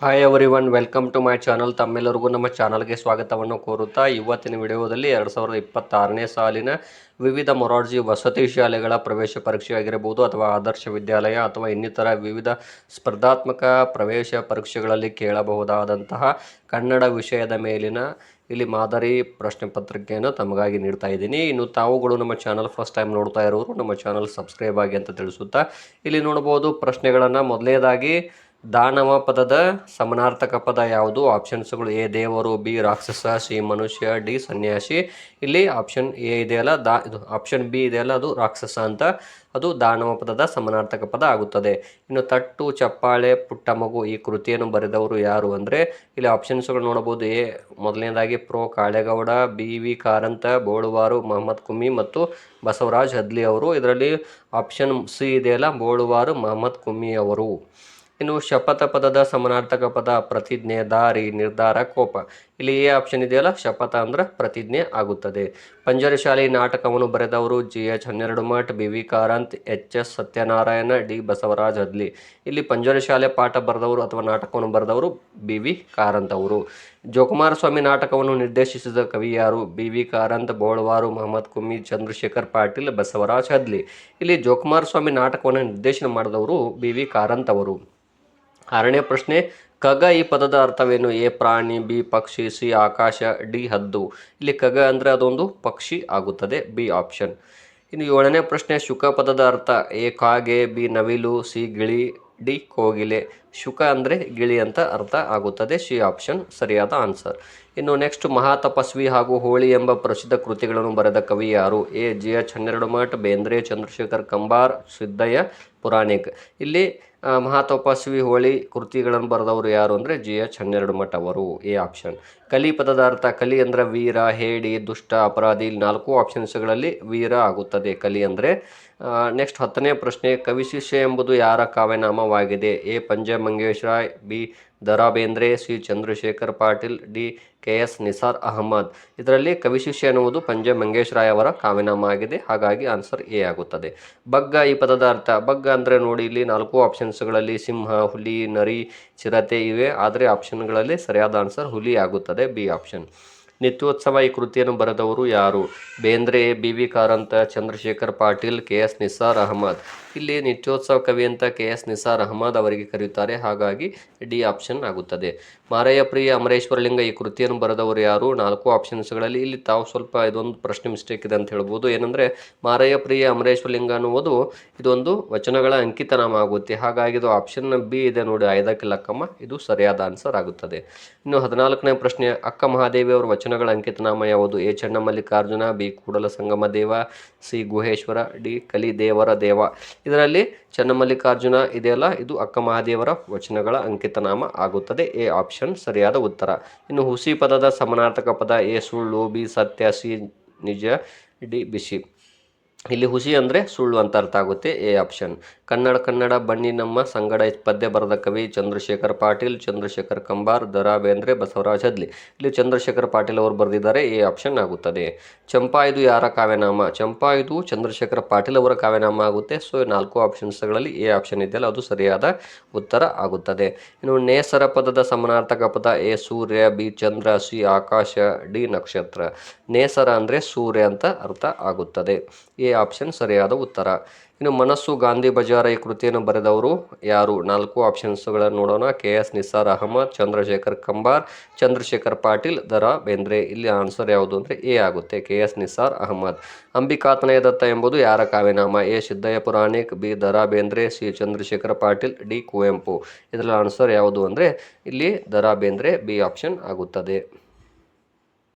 Hi everyone welcome to my channel ತಮ್ಮೆಲ್ಲರಿಗೂ ನಮ್ಮ ಚಾನಲ್ಗೆ ಸ್ವಾಗತವನ್ನು ಕೋರುತ್ತಾ ಇವತ್ತಿನ ವಿಡಿಯೋದಲ್ಲಿ ಎರಡು ಸಾವಿರದ ಇಪ್ಪತ್ತಾರನೇ ಸಾಲಿನ ವಿವಿಧ ಮೊರಾರ್ಜಿ ವಸತಿ ಶಾಲೆಗಳ ಪ್ರವೇಶ ಪರೀಕ್ಷೆ ಆಗಿರಬಹುದು ಅಥವಾ ಆದರ್ಶ ವಿದ್ಯಾಲಯ ಅಥವಾ ಇನ್ನಿತರ ವಿವಿಧ ಸ್ಪರ್ಧಾತ್ಮಕ ಪ್ರವೇಶ ಪರೀಕ್ಷೆಗಳಲ್ಲಿ ಕೇಳಬಹುದಾದಂತಹ ಕನ್ನಡ ವಿಷಯದ ಮೇಲಿನ ಇಲ್ಲಿ ಮಾದರಿ ಪ್ರಶ್ನೆ ಪತ್ರಿಕೆಯನ್ನು ತಮಗಾಗಿ ನೀಡ್ತಾ ಇದ್ದೀನಿ. ಇನ್ನು ತಾವುಗಳು ನಮ್ಮ ಚಾನಲ್ ಫಸ್ಟ್ ಟೈಮ್ ನೋಡ್ತಾ ಇರೋರು, ನಮ್ಮ ಚಾನಲ್ ಸಬ್ಸ್ಕ್ರೈಬ್ ಆಗಿ ಅಂತ ತಿಳಿಸುತ್ತಾ ಇಲ್ಲಿ ನೋಡಬಹುದು ಪ್ರಶ್ನೆಗಳನ್ನು ಮೊದಲನೇದಾಗಿ ದಾನವ ಪದದ ಸಮನಾರ್ಥಕ ಪದ ಯಾವುದು? ಆಪ್ಷನ್ಸ್ಗಳು ಎ, ದೇವರು, ಬಿ, ರಾಕ್ಷಸ, ಸಿ, ಮನುಷ್ಯ, ಡಿ, ಸನ್ಯಾಸಿ. ಇಲ್ಲಿ ಆಪ್ಷನ್ ಎ ಇದೆಯಲ್ಲ ದಾ, ಇದು ಆಪ್ಷನ್ ಬಿ ಇದೆಯಲ್ಲ ಅದು ರಾಕ್ಷಸ ಅಂತ. ಅದು ದಾನವ ಪದದ ಸಮನಾರ್ಥಕ ಪದ ಆಗುತ್ತದೆ. ಇನ್ನು ತಟ್ಟು, ಚಪ್ಪಾಳೆ, ಪುಟ್ಟ ಮಗು ಈ ಕೃತಿಯನ್ನು ಬರೆದವರು ಯಾರು ಅಂದರೆ? ಇಲ್ಲಿ ಆಪ್ಷನ್ಸ್ಗಳು ನೋಡಬಹುದು. ಎ, ಮೊದಲನೇದಾಗಿ pro, Kalegowda, B, V, Karanth, Boluvaru, Mohammad Kummi ಮತ್ತು ಬಸವರಾಜ್ ಹದ್ಲಿ ಅವರು ಇದರಲ್ಲಿ ಆಪ್ಷನ್ ಸಿ ಇದೆಯಲ್ಲ ಬೋಳುವಾರು, ಮಹಮ್ಮದ್ ಕುಮಿ ಅವರು. ಇನ್ನು ಶಪಥ ಪದದ ಸಮನಾರ್ಥಕ ಪದ ಪ್ರತಿಜ್ಞೆ, ದಾರಿ, ನಿರ್ಧಾರ, ಕೋಪ. ಇಲ್ಲಿ ಎ ಆಪ್ಷನ್ ಇದೆಯಲ್ಲ? ಶಪಥ ಅಂದ್ರೆ ಪ್ರತಿಜ್ಞೆ ಆಗುತ್ತದೆ. ಪಂಜರಶಾಲಿ ನಾಟಕವನ್ನು ಬರೆದವರು ಜಿ ಎಚ್ ಹನ್ನೆರಡು Math, B V Karanth, H S Satyanarayana, D Basavaraj Hadli. ಇಲ್ಲಿ ಪಂಜರಶಾಲೆ ಪಾಠ ಬರೆದವರು ಅಥವಾ ನಾಟಕವನ್ನು ಬರೆದವರು ಬಿ ವಿ ಕಾರಂತ್ ಅವರು. ಜೋಕುಮಾರ ಸ್ವಾಮಿ ನಾಟಕವನ್ನು ನಿರ್ದೇಶಿಸಿದ ಕವಿ ಯಾರು? B V Karanth, Bolwar, Mohammed Kummi, Chandrashekhar Patil, Basavaraj Hadli. ಇಲ್ಲಿ ಜೋಕುಮಾರ ಸ್ವಾಮಿ ನಾಟಕವನ್ನು ನಿರ್ದೇಶನ ಮಾಡಿದವರು ಬಿ ವಿ ಕಾರಂತ್ ಅವರು. ಆರನೇ ಪ್ರಶ್ನೆ, ಕಗ ಈ ಪದದ ಅರ್ಥವೇನು? ಎ, ಪ್ರಾಣಿ, ಬಿ, ಪಕ್ಷಿ, ಸಿ, ಆಕಾಶ, ಡಿ, ಹದ್ದು. ಇಲ್ಲಿ ಕಗ ಅಂದರೆ ಅದೊಂದು ಪಕ್ಷಿ ಆಗುತ್ತದೆ, ಬಿ, ಆಪ್ಷನ್. ಇನ್ನು ಏಳನೇ ಪ್ರಶ್ನೆ, ಶುಕ ಪದದ ಅರ್ಥ, ಎ, ಕಾಗೆ, ಬಿ, ನವಿಲು, ಸಿ, ಗಿಳಿ, ಡಿ, ಕೋಗಿಲೆ. ಶುಕ ಅಂದರೆ ಗಿಳಿ ಅಂತ ಅರ್ಥ ಆಗುತ್ತದೆ. ಸಿ ಆಪ್ಷನ್ ಸರಿಯಾದ ಆನ್ಸರ್. ಇನ್ನು ನೆಕ್ಸ್ಟ್ ಮಹಾತಪಸ್ವಿ ಹಾಗೂ ಹೋಳಿ ಎಂಬ ಪ್ರಸಿದ್ಧ ಕೃತಿಗಳನ್ನು ಬರೆದ ಕವಿ ಯಾರು? ಎ. ಜಿ. ಎಚ್. ಹನ್ನೆರಡು ಬೇಂದ್ರೆ ಚಂದ್ರಶೇಖರ್ ಕಂಬಾರ್, ಸಿದ್ದಯ್ಯ, ಪುರಾಣಿಕ್. ಇಲ್ಲಿ ಮಹಾತಪಸ್ವಿ, ಹೋಳಿ ಕೃತಿಗಳನ್ನು ಬರೆದವರು ಯಾರು ಅಂದರೆ ಜಿ. ಎಚ್. ಹನ್ನೆರಡು ಮಠ ಅವರು ಎ ಆಪ್ಷನ್. ಕಲಿ ಪದದ ಅರ್ಥ ಕಲಿ ಅಂದರೆ ವೀರ, ಹೇಡಿ, ದುಷ್ಟ, ಅಪರಾಧಿ. ಇಲ್ಲಿ ನಾಲ್ಕು ಆಪ್ಷನ್ಸ್ಗಳಲ್ಲಿ ವೀರ ಆಗುತ್ತದೆ. ಕಲಿ ಅಂದರೆ ನೆಕ್ಸ್ಟ್ ಹತ್ತನೇ ಪ್ರಶ್ನೆ ಕವಿಶಿಷ್ಯ ಎಂಬುದು ಯಾರ ಕಾವ್ಯನಾಮವಾಗಿದೆ? A. Panje Mangesh Rai, B. Dara Bendre C. Chandrashekhar Patil, D. K. S. Nisar Ahmed. ಇದರಲ್ಲಿ ಕವಿಶಿಷ್ಯ ಎನ್ನುವುದು ಪಂಜೆ ಮಂಗೇಶ್ ರಾಯ್ ಅವರ ಕಾವ್ಯನಾಮ ಆಗಿದೆ. ಹಾಗಾಗಿ ಆನ್ಸರ್ ಎ ಆಗುತ್ತದೆ. ಬಗ್ಗ ಈ ಪದದ ಅರ್ಥ, ಬಗ್ಗ ಅಂದರೆ ನೋಡಿ ಇಲ್ಲಿ ನಾಲ್ಕು ಆಪ್ಷನ್ಸ್ಗಳಲ್ಲಿ ಸಿಂಹ, ಹುಲಿ, ನರಿ, ಚಿರತೆ ಇವೆ. ಆದರೆ ಆಪ್ಷನ್ಗಳಲ್ಲಿ ಸರಿಯಾದ ಆನ್ಸರ್ ಹುಲಿ ಆಗುತ್ತದೆ, ಬಿ ಆಪ್ಷನ್ ನಿತ್ಯೋತ್ಸವ ಈ ಕೃತಿಯನ್ನು ಬರೆದವರು ಯಾರು? Bendre, B. V. Karanth, Chandrashekhar Patil, K. S. Nisar Ahmed. ಇಲ್ಲಿ ನಿತ್ಯೋತ್ಸವ ಕವಿ ಅಂತ ಕೆ ಎಸ್ ನಿಸಾರ್ ಅಹಮದ್ ಅವರಿಗೆ ಕರೆಯುತ್ತಾರೆ. ಹಾಗಾಗಿ ಡಿ ಆಪ್ಷನ್ ಆಗುತ್ತದೆ. ಮಾರಯ್ಯ, ಪ್ರಿಯ ಅಮರೇಶ್ವರಲಿಂಗ ಈ ಕೃತಿಯನ್ನು ಬರೆದವರು ಯಾರು? ನಾಲ್ಕು ಆಪ್ಷನ್ಸ್ಗಳಲ್ಲಿ ಇಲ್ಲಿ ತಾವು ಸ್ವಲ್ಪ ಇದೊಂದು ಪ್ರಶ್ನೆ ಮಿಸ್ಟೇಕ್ ಇದೆ ಅಂತ ಹೇಳ್ಬೋದು. ಏನಂದರೆ, ಮಾರಯ್ಯ, ಪ್ರಿಯ ಅಮರೇಶ್ವರಲಿಂಗ ಅನ್ನುವುದು ಇದೊಂದು ವಚನಗಳ ಅಂಕಿತನಾಮ ಆಗುತ್ತೆ ಹಾಗಾಗಿ ಇದು ಆಪ್ಷನ್ ಬಿ ಇದೆ ನೋಡಿ ಐದಕ್ಕೆ ಲಕ್ಕಮ್ಮ, ಇದು ಸರಿಯಾದ ಆನ್ಸರ್ ಆಗುತ್ತದೆ. ಇನ್ನು ಹದಿನಾಲ್ಕನೇ ಪ್ರಶ್ನೆ, ಅಕ್ಕ ಮಹಾದೇವಿ ಅವರ ವಚನಗಳ ಅಂಕಿತನಾಮ ಯಾವುದು? A. Channamallikarjuna, B. Kudala Sangama Deva C. Guheshwara, D. ಕಲಿ ದೇವರ ದೇವ. ಇದರಲ್ಲಿ ಚನ್ನಮಲ್ಲಿಕಾರ್ಜುನ ಇದೆಯಲ್ಲ, ಇದು ಅಕ್ಕ ಮಹಾದೇವರ ವಚನಗಳ ಅಂಕಿತನಾಮ ಆಗುತ್ತದೆ. ಎ ಆಪ್ಷನ್, ಸರಿಯಾದ ಉತ್ತರ. ಇನ್ನು ಹುಸಿ ಪದದ ಸಮನಾರ್ಥಕ ಪದ ಎ, ಸುಳ್ಳು, ಬಿ, ಸತ್ಯ, ಸಿ, ನಿಜ, ಡಿ, ಬಿಸಿ. ಇಲ್ಲಿ ಹುಸಿ ಅಂದರೆ ಸುಳ್ಳು ಅಂತ ಅರ್ಥ ಆಗುತ್ತೆ, ಎ ಆಪ್ಷನ್. ಕನ್ನಡ ಕನ್ನಡ, ಬನ್ನಿ ನಮ್ಮ, ಸಂಗಡ ಪದ್ಯ ಬರೆದ ಕವಿ ಚಂದ್ರಶೇಖರ್ ಪಾಟೀಲ್, ಚಂದ್ರಶೇಖರ್ ಕಂಬಾರ್ ದರಾ ಬೇಂದ್ರೆ, ಬಸವರಾಜ್ ಹದ್ಲಿ. ಇಲ್ಲಿ ಚಂದ್ರಶೇಖರ್ ಪಾಟೀಲ್ ಅವರು ಬರೆದಿದ್ದಾರೆ, ಎ ಆಪ್ಷನ್ ಆಗುತ್ತದೆ. ಚಂಪಾ ಇದು ಯಾರ ಕಾವ್ಯನಾಮ? ಇದು ಚಂದ್ರಶೇಖರ್ ಪಾಟೀಲ್ ಅವರ ಕಾವ್ಯನಾಮ ಆಗುತ್ತೆ. ಸೊ, ನಾಲ್ಕು ಆಪ್ಷನ್ಸ್ಗಳಲ್ಲಿ ಎ ಆಪ್ಷನ್ ಇದೆಯಲ್ಲ, ಅದು ಸರಿಯಾದ ಉತ್ತರ ಆಗುತ್ತದೆ. ಇನ್ನು ನೇಸರ ಪದದ ಸಮನಾರ್ಥಕ ಪದ ಎ, ಸೂರ್ಯ, ಬಿ, ಚಂದ್ರ, ಸಿ, ಆಕಾಶ, ಡಿ, ನಕ್ಷತ್ರ. ನೇಸರ ಅಂದರೆ ಸೂರ್ಯ ಅಂತ ಅರ್ಥ ಆಗುತ್ತದೆ. ಎ ಆಪ್ಷನ್ ಸರಿಯಾದ ಉತ್ತರ. ಇನ್ನು ಮನಸ್ಸು ಗಾಂಧಿ ಬಜಾರ ಈ ಕೃತಿಯನ್ನು ಬರೆದವರು ಯಾರು? ನಾಲ್ಕು ಆಪ್ಷನ್ಸ್ಗಳನ್ನು ನೋಡೋಣ. K S Nisar Ahmed, Chandrashekhar Kambar, Chandrashekhar Patil Dara Bendre. ಇಲ್ಲಿ ಆನ್ಸರ್ ಯಾವುದು ಅಂದರೆ ಎ ಆಗುತ್ತೆ. K S Nisar Ahmed. Ambikatanaya Datta ಎಂಬುದು ಯಾರ ಕಾವ್ಯನಾಮ? A Siddayya Puranik, B Dara Bendre, C Chandrashekhar Patil, D Kuvempu. ಇದರಲ್ಲಿ ಆನ್ಸರ್ ಯಾವುದು ಅಂದರೆ ಇಲ್ಲಿ ದರಾ ಬೇಂದ್ರೆ, ಬಿ ಆಪ್ಷನ್ ಆಗುತ್ತದೆ.